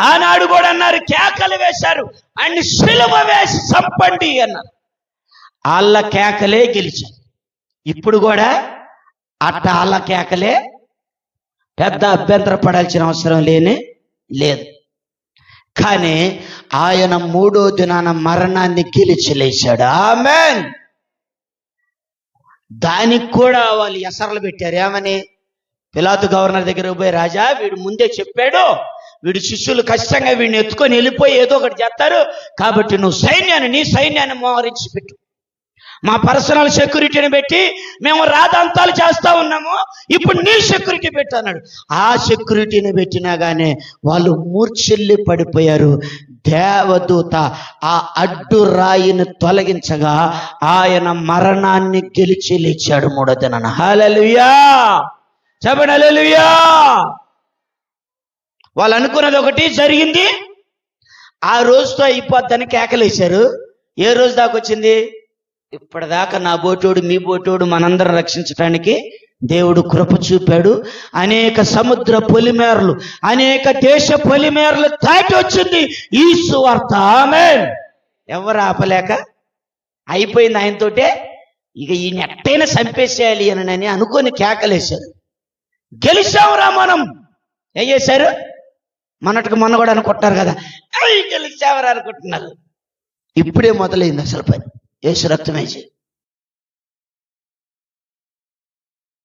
ఆనాడు కూడా అన్నారు కేకలు వేశారు. అండ్ శిలువ వేసి చంపండి అన్నారు. వాళ్ళ కేకలే గెలిచాయి. ఇప్పుడు కూడా అట్ట వాళ్ళ కేకలే పెద్ద అభ్యంతర పడాల్సిన అవసరం లేని లేదు. కానీ ఆయన మూడో దినాన మరణాన్ని గెలిచిలేశాడు ఆమెన్. దానికి కూడా వాళ్ళు ఎసరలు పెట్టారు. ఏమని? పిలాతు గవర్నర్ దగ్గర పోయి రాజా వీడు ముందే చెప్పాడు. వీడి శిష్యులు ఖచ్చితంగా వీడిని ఎత్తుకొని వెళ్ళిపోయి ఏదో ఒకటి చేస్తారు. కాబట్టి నువ్వు సైన్యాన్ని నీ సైన్యాన్ని మోహరించి పెట్టు. మా పర్సనల్ సెక్యూరిటీని పెట్టి మేము రాదంతాలు చేస్తా ఉన్నాము. ఇప్పుడు నీ సెక్యూరిటీ పెట్టు అన్నాడు. ఆ సెక్యూరిటీని పెట్టినా గానే వాళ్ళు మూర్చెల్లి పడిపోయారు. దేవదూత ఆ అడ్డు రాయిని తొలగించగా ఆయన మరణాన్ని గెలిచి లేచాడు మూడో దినాన. హలలుయా చెప్పండి హలలుయా వాళ్ళు అనుకున్నది ఒకటి జరిగింది. ఆ రోజుతో అయిపోద్దని కేకలేశారు. ఏ రోజు దాకా వచ్చింది? ఇప్పటిదాకా నా బోటోడు మీ బోటోడు మనందరం రక్షించడానికి దేవుడు కృప చూపాడు. అనేక సముద్ర పొలిమేరలు అనేక దేశ పొలిమేరలు తాటి వచ్చింది. ఈ సువార్త ఆమె ఎవరు ఆపలేక? అయిపోయింది ఆయనతోటే. ఇక ఈయన ఎట్టయినా చంపేసేయాలి అని అనుకొని కేకలేశారు. గెలిచావురా మనం. ఏం చేశారు? మనటికి మొన్న కూడా అనుకుంటారు కదా. "ఏయ్, గెలిచావురా అనుకుంటున్నారు ఇప్పుడే మొదలైంది అసలు పని. యేసు రక్తమేసి